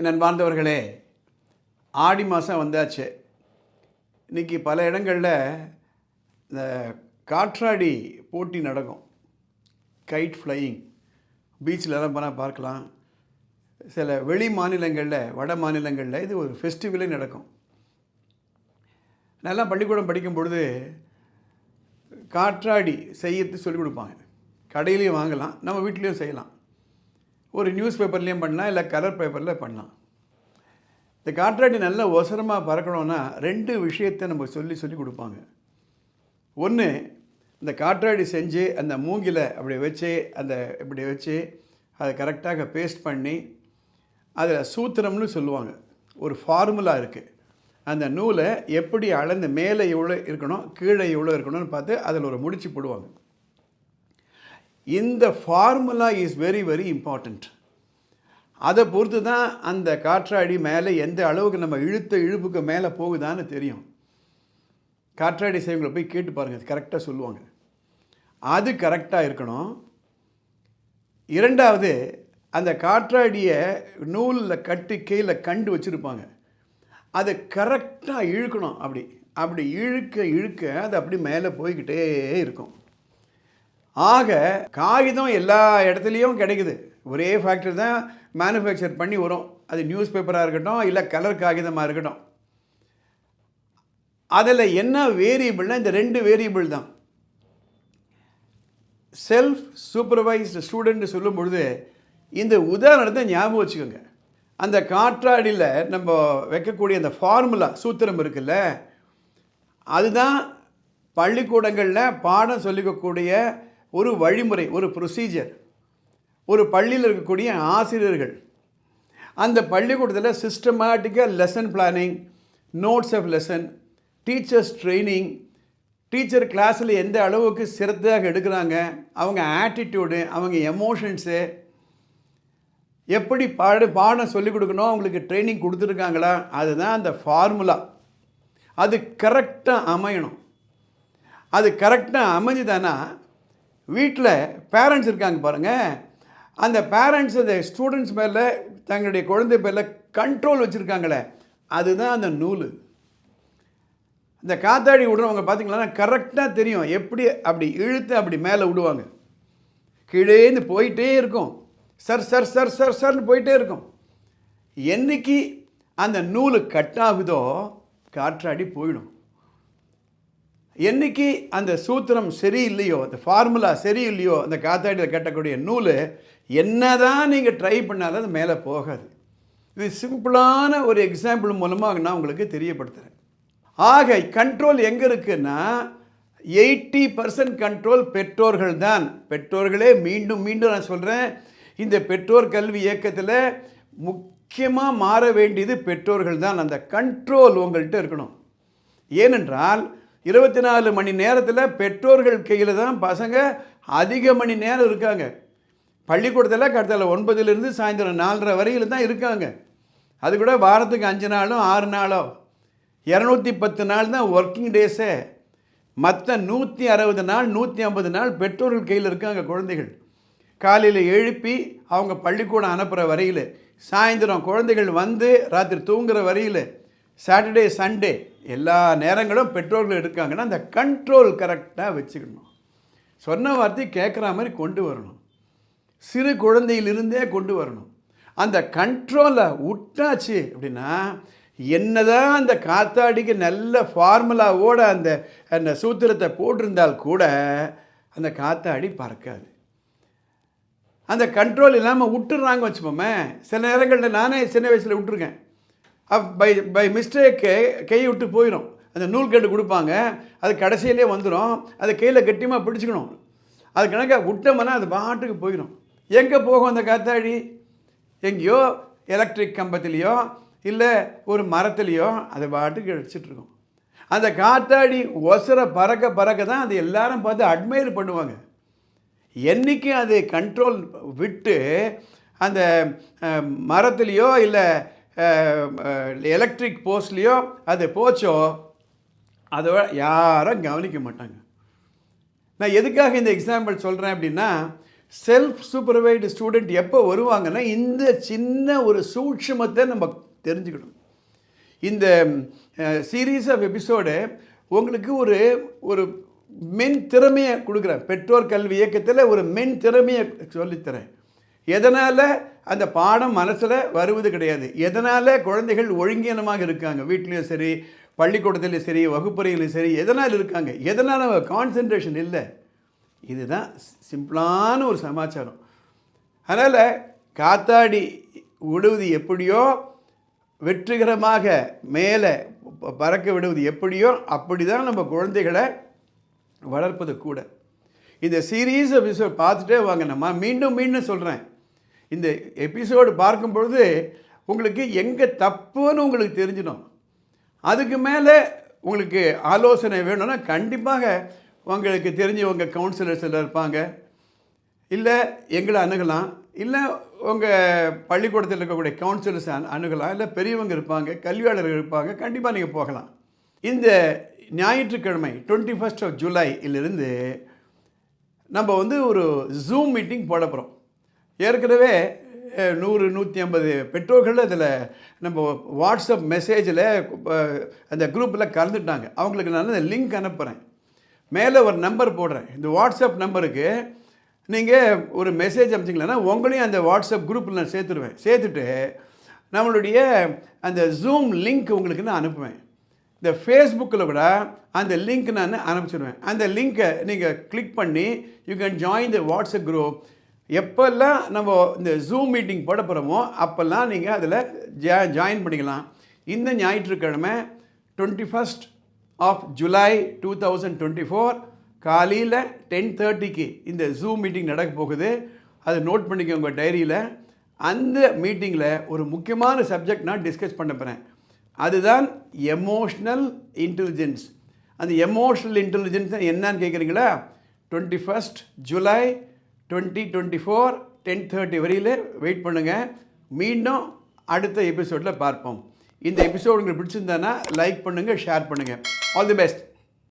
நண்பார்ந்தவர்களே ஆடி மாதம் வந்தாச்சு. இன்றைக்கி பல இடங்களில் இந்த காற்றாடி போட்டி நடக்கும். கைட் ஃப்ளையிங் பீச்சிலலாம் போனால் பார்க்கலாம். சில வெளி மாநிலங்களில் வட மாநிலங்களில் இது ஒரு ஃபெஸ்டிவலே நடக்கும். நல்லா பள்ளிக்கூடம் படிக்கும் பொழுது காற்றாடி செய்யறது சொல்லிக் கொடுப்பாங்க. கடையிலையும் வாங்கலாம் நம்ம வீட்லேயும் செய்யலாம். ஒரு நியூஸ் பேப்பர்லேயும் பண்ணலாம் இல்லை கலர் பேப்பரில் பண்ணலாம். இந்த காற்றாடி நல்ல ஒசரமாக பறக்கணும்னா ரெண்டு விஷயத்தை நம்ம சொல்லி சொல்லி கொடுப்பாங்க. ஒன்று இந்த காற்றாடி செஞ்சு அந்த மூங்கில அப்படி வச்சு அந்த இப்படி வச்சு அதை கரெக்டாக பேஸ்ட் பண்ணி அதில் சூத்திரம்னு சொல்லுவாங்க. ஒரு ஃபார்முலா இருக்குது அந்த நூலை எப்படி அளந்து மேலே எவ்வளோ இருக்கணும் கீழே எவ்வளோ இருக்கணும்னு பார்த்து அதில் ஒரு முடிச்சு போடுவாங்க. இந்த formula is very very important அதை பொறுத்து தான் அந்த காற்றாடி மேலே எந்த அளவுக்கு நம்ம இழுத்த இழுப்புக்கு மேலே போகுதான்னு தெரியும். காற்றாடி செய்வங்களை போய் கேட்டு பாருங்கள் கரெக்டாக சொல்லுவாங்க. அது கரெக்டாக இருக்கணும். இரண்டாவது அந்த காற்றாடியை நூலில் கட்டி கீழே கண்டு வச்சுருப்பாங்க. அதை கரெக்டாக இழுக்கணும் அப்படி. அப்படி இழுக்க இழுக்க அது அப்படி மேலே போய்கிட்டே இருக்கும். ஆக காகிதம் எல்லா இடத்துலையும் கிடைக்குது. ஒரே ஃபேக்ட்ரி தான் மேனுஃபேக்சர் பண்ணி வரும். அது நியூஸ் பேப்பராக இருக்கட்டும் இல்லை கலர் காகிதமாக இருக்கட்டும். அதில் என்ன வேரியபிள்னா இந்த ரெண்டு வேரியபிள் தான். செல்ஃப் சூப்பர்வைஸ்டு ஸ்டூடெண்ட் சொல்லும் பொழுது இந்த உதாரணத்தை ஞாபகம் வச்சுக்கோங்க. அந்த காற்றாடியில் நம்ம வைக்கக்கூடிய அந்த ஃபார்முலா சூத்திரம் இருக்குல்ல அதுதான் பள்ளிக்கூடங்களில் பாடம் சொல்லிக்கக்கூடிய ஒரு வழிமுறை ஒரு ப்ரொசீஜர் ஒரு பள்ளியில் இருக்கக்கூடிய ஆசிரியர்கள். அந்த பள்ளிக்கூடத்தில் சிஸ்டமேட்டிக்காக lesson planning notes of lesson teachers training teacher கிளாஸில் எந்த அளவுக்கு சிரத்தையாக எடுக்கிறாங்க அவங்க ஆட்டிடியூடு அவங்க எமோஷன்ஸு எப்படி பாடு பாடம் சொல்லிக் கொடுக்கணும் அவங்களுக்கு ட்ரைனிங் கொடுத்துருக்காங்களா அதுதான் அந்த ஃபார்முலா அது கரெக்டாக அமையணும். அது கரெக்டாக அமைஞ்சுதானா வீட்டில் பேரண்ட்ஸ் இருக்காங்க பாருங்கள் அந்த பேரண்ட்ஸ் அந்த ஸ்டூடெண்ட்ஸ் மேலே தங்களுடைய குழந்தை பேரில் கண்ட்ரோல் வச்சுருக்காங்களே. அதுதான் அந்த நூல். இந்த காத்தாடி விடுறவங்க பார்த்திங்களா கரெக்டாக தெரியும். எப்படி அப்படி இழுத்து அப்படி மேலே விடுவாங்க. கீழேந்து போயிட்டே இருக்கும். சர் சர் சர் சர் சர்னு போயிட்டே இருக்கும். என்னைக்கு அந்த நூல் கட் ஆகுதோ காற்றாடி போயிடும். என்னைக்கு அந்த சூத்திரம் சரியில்லையோ அந்த ஃபார்முலா சரியில்லையோ அந்த காத்தாடியில் கட்டக்கூடிய நூல் என்னதான் நீங்கள் ட்ரை பண்ணாலும் அது மேலே போகாது. இது சிம்பிளான ஒரு எக்ஸாம்பிள் மூலமாக நான் உங்களுக்கு தெரியப்படுத்துகிறேன் ஆக கண்ட்ரோல் எங்கே இருக்குன்னா எயிட்டி பர்சன்ட் கண்ட்ரோல் பெற்றோர்கள் தான். பெற்றோர்களே மீண்டும் மீண்டும் நான் சொல்கிறேன் இந்த பெற்றோர் கல்வி இயக்கத்தில் முக்கியமாக மாற வேண்டியது பெற்றோர்கள் தான். அந்த கண்ட்ரோல் உங்கள்கிட்ட இருக்கணும். ஏனென்றால் இருபத்தி நாலு மணி நேரத்தில் பெற்றோர்கள் கையில் தான் பசங்க அதிக மணி நேரம் இருக்காங்க. பள்ளிக்கூடத்தில் கடத்தில் ஒன்பதுலேருந்து சாயந்தரம் நாலரை வரையில் தான் இருக்காங்க. அது கூட வாரத்துக்கு அஞ்சு நாளும் ஆறு நாளோ. இரநூத்தி பத்து நாள் தான் ஒர்க்கிங் டேஸே மற்ற நூற்றி அறுபது நாள் நூற்றி ஐம்பது நாள் பெற்றோர்கள் கையில் இருக்காங்க குழந்தைகள். காலையில் எழுப்பி அவங்க பள்ளிக்கூடம் அனுப்புகிற வரையில் சாயந்தரம் குழந்தைகள் வந்து ராத்திரி தூங்குகிற வரையில் சாட்டர்டே சண்டே எல்லா நேரங்களும் பெற்றோர்கள் இருக்காங்கன்னா அந்த கண்ட்ரோல் கரெக்டாக வச்சுக்கணும். சொன்ன வார்த்தை கேட்குற மாதிரி கொண்டு வரணும். சிறு குழந்தையிலிருந்தே கொண்டு வரணும். அந்த கண்ட்ரோலை விட்டாச்சு அப்படின்னா என்னதான் அந்த காத்தாடிக்கு நல்ல ஃபார்முலாவோட அந்த அந்த சூத்திரத்தை போட்டிருந்தால் கூட அந்த காத்தாடி பறக்காது. அந்த கண்ட்ரோல் இல்லாமல் விட்டுறாங்க வச்சுப்போமே சில நேரங்களில் நானே சின்ன வயசில் விட்டுருக்கேன் பை பை மிஸ்டேக்கு கையை விட்டு போயிடும் அந்த நூல் கட்டு கொடுப்பாங்க. அது கடைசியிலே வந்துடும் அதை கையில் கட்டியமாக பிடிச்சிக்கணும். அது கணக்காக விட்டோம்னா அது பாட்டுக்கு போயிடும் எங்கே போகும் அந்த காத்தாடி? எங்கேயோ எலக்ட்ரிக் கம்பத்துலேயோ இல்லை ஒரு மரத்துலேயோ அது பாட்டுக்கு அடிச்சிட்ருக்கோம். அந்த காத்தாடி ஒசர பறக்க பறக்க தான் அது எல்லாரும் பார்த்து அட்மையர் பண்ணுவாங்க. என்றைக்கும் அது கண்ட்ரோல் விட்டு அந்த மரத்துலேயோ இல்லை எலக்ட்ரிக் போஸ்ட்லேயோ அது போச்சோ அதை யாரும் கவனிக்க மாட்டாங்க. நான் எதுக்காக இந்த எக்ஸாம்பிள் சொல்கிறேன் அப்படின்னா செல்ஃப் சூப்பர்வைடு ஸ்டூடெண்ட் எப்போ வருவாங்கன்னா இந்த சின்ன ஒரு சூட்சமத்தை நம்ம தெரிஞ்சுக்கணும். இந்த சீரீஸ் ஆஃப் எபிசோடு உங்களுக்கு ஒரு ஒரு மென் திறமையை கொடுக்குறேன். பெற்றோர் கல்வி இயக்கத்தில் ஒரு மென் திறமையை சொல்லித்தரேன். எதனால் அந்த பாடம் மனசில் வருவது கிடையாது? எதனால் குழந்தைகள் ஒழுங்கீனமாக இருக்காங்க? வீட்லேயும் சரி பள்ளிக்கூடத்துலேயும் சரி வகுப்பறையிலையும் சரி எதனால் இருக்காங்க? எதனால் கான்சென்ட்ரேஷன் இல்லை? இதுதான் சிம்பிளான ஒரு சமாச்சாரம். அதனால் காத்தாடி விடுவது எப்படியோ வெற்றிகரமாக மேலே பறக்க விடுவது எப்படியோ அப்படி தான் நம்ம குழந்தைகளை வளர்ப்பது கூட. இந்த சீரீஸ் எபிசோட் பார்த்துட்டே வாங்க. நம்ம மீண்டும் மீண்டும் சொல்கிறேன் இந்த எபிசோடு பார்க்கும் பொழுது உங்களுக்கு எங்கே தப்புன்னு உங்களுக்கு தெரிஞ்சிடும். அதுக்கு மேலே உங்களுக்கு ஆலோசனை வேணும்னா கண்டிப்பாக உங்களுக்கு தெரிஞ்சவங்க கவுன்சிலர்ஸ் எல்லாம் இருப்பாங்க. இல்லை எங்களை அணுகலாம். இல்லை உங்கள் பள்ளிக்கூடத்தில் இருக்கக்கூடிய கவுன்சிலர்ஸ் அணுகலாம். இல்லை பெரியவங்க இருப்பாங்க கல்வியாளர்கள் இருப்பாங்க கண்டிப்பாக நீங்கள் போகலாம். இந்த ஞாயிற்றுக்கிழமை டுவெண்ட்டி ஃபஸ்ட் ஆஃப் ஜூலையிலிருந்து நம்ம வந்து ஒரு ஜூம் மீட்டிங் போட போகிறோம் ஏற்கனவே நூறு நூற்றி ஐம்பது பெற்றோர்கள் அதில் நம்ம வாட்ஸ்அப் மெசேஜில் அந்த குரூப்பில் கலந்துட்டாங்க. அவங்களுக்கு நான் அந்த லிங்க் அனுப்புகிறேன் மேலே ஒரு நம்பர் போடுறேன். இந்த வாட்ஸ்அப் நம்பருக்கு நீங்கள் ஒரு மெசேஜ் அனுப்பிச்சிங்களேன்னா உங்களையும் அந்த வாட்ஸ்அப் குரூப்பில் நான் சேர்த்துருவேன். சேர்த்துட்டு நம்மளுடைய அந்த ஜூம் லிங்க் உங்களுக்கு நான் அனுப்புவேன். இந்த ஃபேஸ்புக்கில் கூட அந்த லிங்க் நான் அனுப்பிச்சிடுவேன் அந்த லிங்க்கை நீங்கள் கிளிக் பண்ணி you can join the WhatsApp group எப்போல்லாம் நம்ம இந்த ஜூம் மீட்டிங் போட போகிறோமோ அப்போல்லாம் நீங்கள் அதில் ஜா ஜாயின் பண்ணிக்கலாம். இந்த ஞாயிற்றுக்கிழமை twenty first of July two thousand twenty four காலையில் டென் தேர்ட்டிக்கு இந்த ஜூம் மீட்டிங் நடக்க போகுது. அதை நோட் பண்ணிக்கோங்க உங்கள் டைரியில் அந்த மீட்டிங்கில் ஒரு முக்கியமான சப்ஜெக்ட் நான் டிஸ்கஸ் பண்ண போகிறேன் அதுதான் எமோஷ்னல் இன்டெலிஜென்ஸ் அந்த எமோஷ்னல் இன்டெலிஜென்ஸ் என்னன்னு கேட்குறீங்களா twenty first July twenty twenty four ten thirty வரையில் வெயிட் பண்ணுங்கள் மீண்டும் அடுத்த எபிசோடில் பார்ப்போம். இந்த எபிசோடு உங்களுக்கு பிடிச்சிருந்தானா லைக் பண்ணுங்கள் ஷேர் பண்ணுங்கள் ஆல் தி பெஸ்ட்